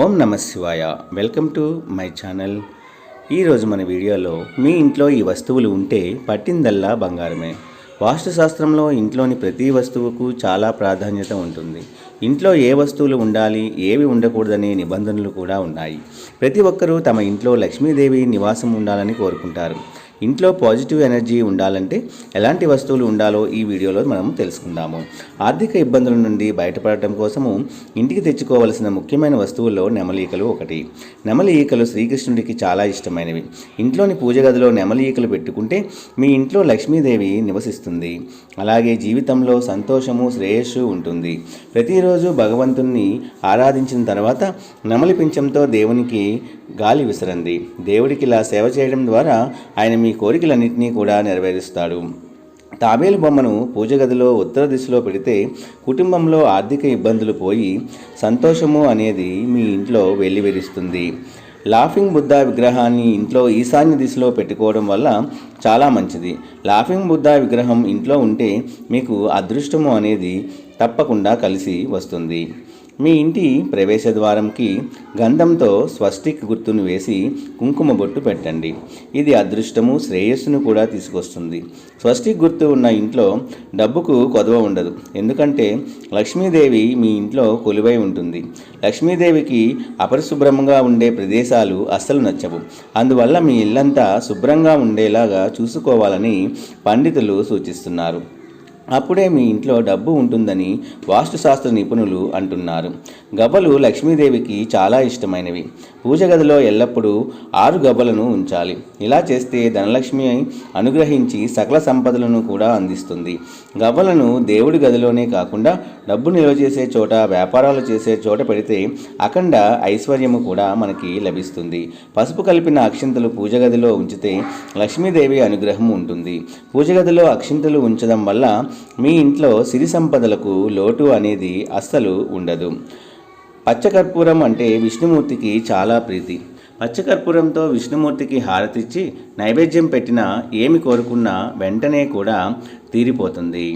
ఓం నమ శివాయ. Welcome to my channel. ఈరోజు మన వీడియోలో మీ ఇంట్లో ఈ వస్తువులు ఉంటే పట్టిందల్లా బంగారమే. వాస్తుశాస్త్రంలో ఇంట్లోని ప్రతి వస్తువుకు చాలా ప్రాధాన్యత ఉంటుంది. ఇంట్లో ఏ వస్తువులు ఉండాలి ఏవి ఉండకూడదనే నిబంధనలు కూడా ఉన్నాయి. ప్రతి ఒక్కరూ తమ ఇంట్లో లక్ష్మీదేవి నివాసం ఉండాలని కోరుకుంటారు. ఇంట్లో పాజిటివ్ ఎనర్జీ ఉండాలంటే ఎలాంటి వస్తువులు ఉండాలో ఈ వీడియోలో మనం తెలుసుకుందాము. ఆర్థిక ఇబ్బందుల నుండి బయటపడటం కోసము ఇంటికి తెచ్చుకోవలసిన ముఖ్యమైన వస్తువుల్లో నెమలీకలు ఒకటి. నెమలి ఈకలు శ్రీకృష్ణుడికి చాలా ఇష్టమైనవి. ఇంట్లోని పూజ గదిలో నెమలి ఈకలు పెట్టుకుంటే మీ ఇంట్లో లక్ష్మీదేవి నివసిస్తుంది. అలాగే జీవితంలో సంతోషము శ్రేయస్సు ఉంటుంది. ప్రతిరోజు భగవంతుణ్ణి ఆరాధించిన తర్వాత నెమలి పింఛంతో దేవునికి గాలి విసరండి. దేవుడికి ఇలా సేవ చేయడం ద్వారా ఆయన మీ కోరికలన్నింటినీ కూడా నెరవేరుస్తాడు. తాబేలు బొమ్మను పూజ గదిలో ఉత్తర దిశలో పెడితే కుటుంబంలో ఆర్థిక ఇబ్బందులు పోయి సంతోషము అనేది మీ ఇంట్లో వెల్లివిరుస్తుంది. లాఫింగ్ బుద్ధ విగ్రహాన్ని ఇంట్లో ఈశాన్య దిశలో పెట్టుకోవడం వల్ల చాలా మంచిది. లాఫింగ్ బుద్ధ విగ్రహం ఇంట్లో ఉంటే మీకు అదృష్టము అనేది తప్పకుండా కలిసి వస్తుంది. మీ ఇంటి ప్రవేశ ద్వారంకి గంధంతో స్వస్తిక్ గుర్తును వేసి కుంకుమ బొట్టు పెట్టండి. ఇది అదృష్టము శ్రేయస్సును కూడా తీసుకొస్తుంది. స్వస్తిక్ గుర్తు ఉన్న ఇంట్లో డబ్బుకు కొదవ ఉండదు. ఎందుకంటే లక్ష్మీదేవి మీ ఇంట్లో కొలువై ఉంటుంది. లక్ష్మీదేవికి అపరిశుభ్రంగా ఉండే ప్రదేశాలు అస్సలు నచ్చవు. అందువల్ల మీ ఇల్లంతా శుభ్రంగా ఉండేలాగా చూసుకోవాలని పండితులు సూచిస్తున్నారు. అప్పుడే మీ ఇంట్లో డబ్బు ఉంటుందని వాస్తుశాస్త్ర నిపుణులు అంటున్నారు. గవ్వలు లక్ష్మీదేవికి చాలా ఇష్టమైనవి. పూజ గదిలో ఎల్లప్పుడూ ఆరు గవ్వలను ఉంచాలి. ఇలా చేస్తే ధనలక్ష్మి అనుగ్రహించి సకల సంపదలను కూడా అందిస్తుంది. గవ్వలను దేవుడి గదిలోనే కాకుండా డబ్బు నిల్వ చేసే చోట వ్యాపారాలు చేసే చోట పెడితే అఖండ ఐశ్వర్యము కూడా మనకి లభిస్తుంది. పసుపు కలిపిన అక్షింతలు పూజ గదిలో ఉంచితే లక్ష్మీదేవి అనుగ్రహం ఉంటుంది. పూజ గదిలో అక్షింతలు ఉంచడం వల్ల మీ ఇంట్లో సిరి సంపదలకు లోటు అనేది అస్సలు ఉండదు. పచ్చకర్పూరం అంటే విష్ణుమూర్తికి చాలా ప్రీతి. పచ్చకర్పూరంతో విష్ణుమూర్తికి హారతిచ్చి నైవేద్యం పెట్టినా ఏమి కోరుకున్నా వెంటనే కూడా తీరిపోతుంది.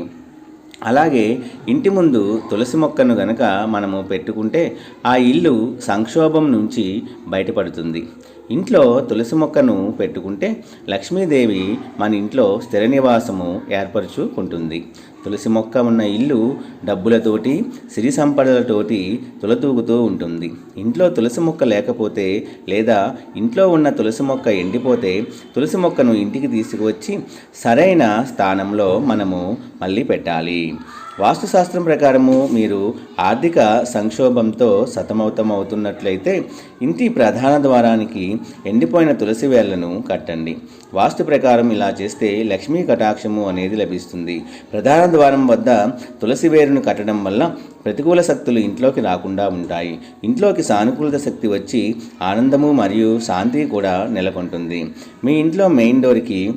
అలాగే ఇంటి ముందు తులసి మొక్కను గనక మనము పెట్టుకుంటే ఆ ఇల్లు సంక్షోభం నుంచి బయటపడుతుంది. ఇంట్లో తులసి మొక్కను పెట్టుకుంటే లక్ష్మీదేవి మన ఇంట్లో స్థిర నివాసము ఏర్పరచుకుంటుంది. తులసి మొక్క ఉన్న ఇల్లు డబ్బులతోటి సిరి సంపదలతోటి తులతూగుతూ ఉంటుంది. ఇంట్లో తులసి మొక్క లేకపోతే లేదా ఇంట్లో ఉన్న తులసి మొక్క ఎండిపోతే తులసి మొక్కను ఇంటికి తీసుకువచ్చి సరైన స్థానంలో మనము మళ్ళీ పెట్టాలి. వాస్తుశాస్త్రం ప్రకారము మీరు ఆర్థిక సంక్షోభంతో సతమవుతమవుతున్నట్లయితే ఇంటి ప్రధాన ద్వారానికి ఎండిపోయిన తులసి వేళ్ళను కట్టండి. వాస్తు ప్రకారం ఇలా చేస్తే లక్ష్మీ కటాక్షము అనేది లభిస్తుంది. ప్రధాన ద్వారం వద్ద తులసి వేరును కట్టడం వల్ల ప్రతికూల శక్తులు ఇంట్లోకి రాకుండా ఉంటాయి. ఇంట్లోకి సానుకూలత శక్తి వచ్చి ఆనందము మరియు శాంతి కూడా నెలకొంటుంది. మీ ఇంట్లో మెయిన్ డోర్కి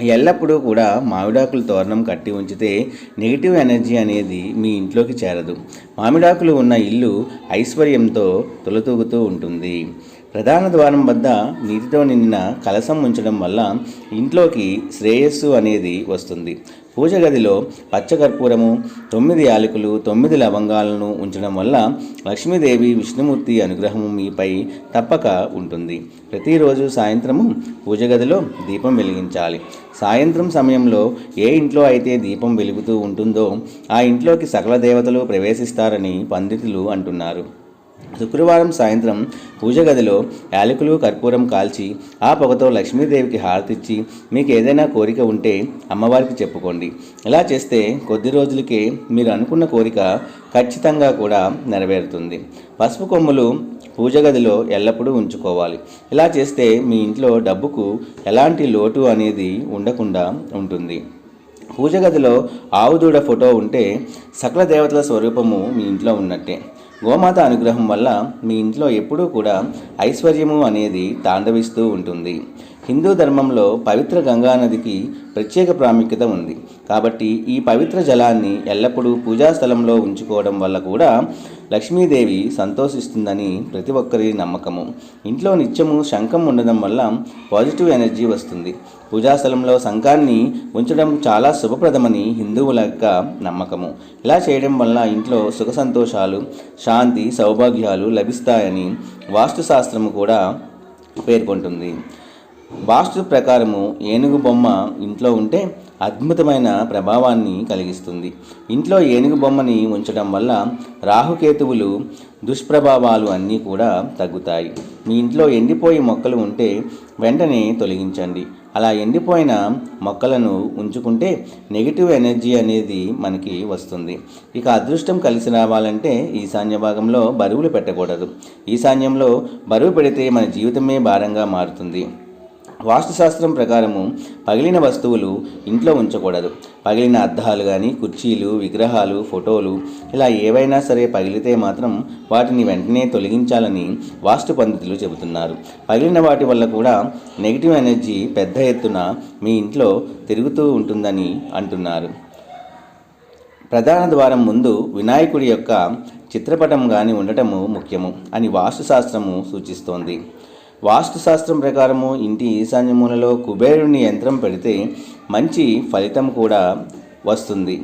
ఎల్లప్పుడూ కూడా మామిడాకులు తోరణం కట్టి ఉంచితే నెగిటివ్ ఎనర్జీ అనేది మీ ఇంట్లోకి చేరదు. మామిడాకులు ఉన్న ఇల్లు ఐశ్వర్యంతో తొలతూగుతూ ఉంటుంది. ప్రధాన ద్వారం వద్ద నీటితో నిండిన కలసం ఉంచడం వల్ల ఇంట్లోకి శ్రేయస్సు అనేది వస్తుంది. పూజ గదిలో పచ్చకర్పూరము తొమ్మిది యాలకులు తొమ్మిది లవంగాలను ఉంచడం వల్ల లక్ష్మీదేవి విష్ణుమూర్తి అనుగ్రహము మీపై తప్పక ఉంటుంది. ప్రతిరోజు సాయంత్రము పూజ గదిలో దీపం వెలిగించాలి. సాయంత్రం సమయంలో ఏ ఇంట్లో అయితే దీపం వెలుగుతూ ఉంటుందో ఆ ఇంట్లోకి సకల దేవతలు ప్రవేశిస్తారని పండితులు అంటున్నారు. శుక్రవారం సాయంత్రం పూజ గదిలో యాలకులు కర్పూరం కాల్చి ఆ పొగతో లక్ష్మీదేవికి హారతిచ్చి మీకు ఏదైనా కోరిక ఉంటే అమ్మవారికి చెప్పుకోండి. ఇలా చేస్తే కొద్ది రోజులకే మీరు అనుకున్న కోరిక ఖచ్చితంగా కూడా నెరవేరుతుంది. పసుపు కొమ్ములు పూజ గదిలో ఎల్లప్పుడూ ఉంచుకోవాలి. ఇలా చేస్తే మీ ఇంట్లో డబ్బుకు ఎలాంటి లోటు అనేది ఉండకుండా ఉంటుంది. పూజ గదిలో ఆవుదూడ ఫోటో ఉంటే సకల దేవతల స్వరూపము మీ ఇంట్లో ఉన్నట్టే. గోమాత అనుగ్రహం వల్ల మీ ఇంట్లో ఎప్పుడూ కూడా ఐశ్వర్యము అనేది తాండవిస్తూ ఉంటుంది. హిందూ ధర్మంలో పవిత్ర గంగా నదికి ప్రత్యేక ప్రాముఖ్యత ఉంది. కాబట్టి ఈ పవిత్ర జలాన్ని ఎల్లప్పుడూ పూజా స్థలంలో ఉంచుకోవడం వల్ల కూడా లక్ష్మీదేవి సంతోషిస్తుందని ప్రతి ఒక్కరి నమ్మకము. ఇంట్లో నిత్యము శంఖం ఉండడం వల్ల పాజిటివ్ ఎనర్జీ వస్తుంది. పూజాస్థలంలో శంఖాన్ని ఉంచడం చాలా శుభప్రదమని హిందువుల యొక్క నమ్మకము. ఇలా చేయడం వల్ల ఇంట్లో సుఖ సంతోషాలు శాంతి సౌభాగ్యాలు లభిస్తాయని వాస్తుశాస్త్రము కూడా పేర్కొంటుంది. వాస్తు ప్రకారము ఏనుగు బొమ్మ ఇంట్లో ఉంటే అద్భుతమైన ప్రభావాన్ని కలిగిస్తుంది. ఇంట్లో ఏనుగు బొమ్మని ఉంచడం వల్ల రాహుకేతువులు దుష్ప్రభావాలు అన్నీ కూడా తగ్గుతాయి. మీ ఇంట్లో ఎండిపోయి మొక్కలు ఉంటే వెంటనే తొలగించండి. అలా ఎండిపోయిన మొక్కలను ఉంచుకుంటే నెగిటివ్ ఎనర్జీ అనేది మనకి వస్తుంది. ఇక అదృష్టం కలిసి రావాలంటే ఈశాన్య భాగంలో బరువులు పెట్టకూడదు. ఈశాన్యంలో బరువు పెడితే మన జీవితమే భారంగా మారుతుంది. వాస్తుశాస్త్రం ప్రకారము పగిలిన వస్తువులు ఇంట్లో ఉంచకూడదు. పగిలిన అద్దాలు కానీ కుర్చీలు విగ్రహాలు ఫోటోలు ఇలా ఏవైనా సరే పగిలితే మాత్రం వాటిని వెంటనే తొలగించాలని వాస్తు పండితులు చెబుతున్నారు. పగిలిన వాటి వల్ల కూడా నెగిటివ్ ఎనర్జీ పెద్ద ఎత్తున మీ ఇంట్లో తిరుగుతూ ఉంటుందని అంటున్నారు. ప్రధాన ద్వారం ముందు వినాయకుడి యొక్క చిత్రపటం కానీ ఉండటము ముఖ్యము అని వాస్తుశాస్త్రము సూచిస్తోంది. వాస్తుశాస్త్రం ప్రకారము ఇంటి ఈశాన్య మూలలో కుబేరుని యంత్రం పెడితే మంచి ఫలితం కూడా వస్తుంది.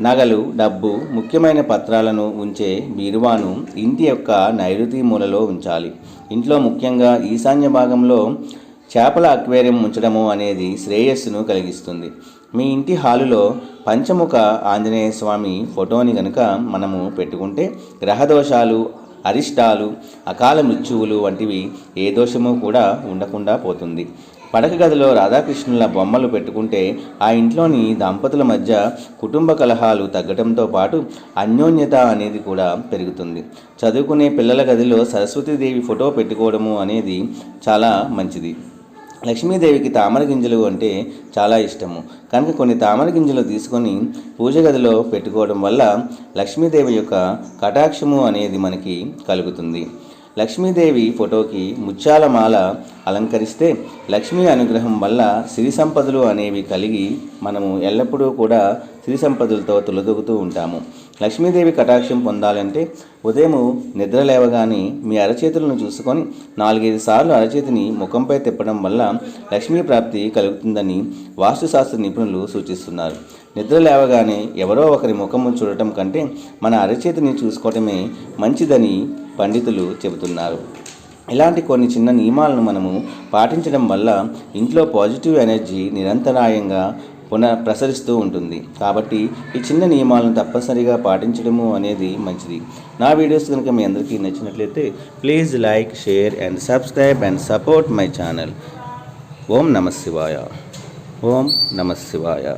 నగలు డబ్బు ముఖ్యమైన పత్రాలను ఉంచే బీరువాను ఇంటి యొక్క నైరుతి మూలలో ఉంచాలి. ఇంట్లో ముఖ్యంగా ఈశాన్య భాగంలో చేపల అక్వేరియం ఉంచడము అనేది శ్రేయస్సును కలిగిస్తుంది. మీ ఇంటి హాలులో పంచముఖ ఆంజనేయ స్వామి ఫోటోని కనుక మనము పెట్టుకుంటే గ్రహదోషాలు అరిష్టాలు అకాల మృత్యువులు వంటివి ఏ దోషము కూడా ఉండకుండా పోతుంది. పడక గదిలో రాధాకృష్ణుల బొమ్మలు పెట్టుకుంటే ఆ ఇంట్లోని దంపతుల మధ్య కుటుంబ కలహాలు తగ్గడంతో పాటు అన్యోన్యత అనేది కూడా పెరుగుతుంది. చదువుకునే పిల్లల గదిలో సరస్వతీదేవి ఫోటో పెట్టుకోవడము అనేది చాలా మంచిది. లక్ష్మీదేవికి తామర గింజలు అంటే చాలా ఇష్టము. కనుక కొన్ని తామర గింజలు తీసుకొని పూజ గదిలో పెట్టుకోవడం వల్ల లక్ష్మీదేవి యొక్క కటాక్షము అనేది మనకి కలుగుతుంది. లక్ష్మీదేవి ఫోటోకి ముత్యాల మాల అలంకరిస్తే లక్ష్మీ అనుగ్రహం వల్ల సిరి సంపదలు అనేవి కలిగి మనము ఎల్లప్పుడూ కూడా సిరి సంపదలతో తులదొగుతూ ఉంటాము. లక్ష్మీదేవి కటాక్షం పొందాలంటే ఉదయము నిద్ర లేవగానే మీ అరచేతులను చూసుకొని నాలుగైదు సార్లు అరచేతిని ముఖంపై తిప్పడం వల్ల లక్ష్మీ ప్రాప్తి కలుగుతుందని వాస్తుశాస్త్ర నిపుణులు సూచిస్తున్నారు. నిద్ర లేవగానే ఎవరో ఒకరి ముఖము చూడటం కంటే మన అరచేతిని చూసుకోవటమే మంచిదని పండితులు చెబుతున్నారు. ఇలాంటి కొన్ని చిన్న నియమాలను మనము పాటించడం వల్ల ఇంట్లో పాజిటివ్ ఎనర్జీ నిరంతరాయంగా పునః ప్రసరిస్తూ ఉంటుంది. కాబట్టి ఈ చిన్న నియమాలను తప్పనిసరిగా పాటించడము అనేది మంచిది. నా వీడియోస్ కనుక మీ అందరికీ నచ్చినట్లయితే please like share and subscribe and support my channel. ఓం నమ శివాయ. ఓం నమ శివాయ.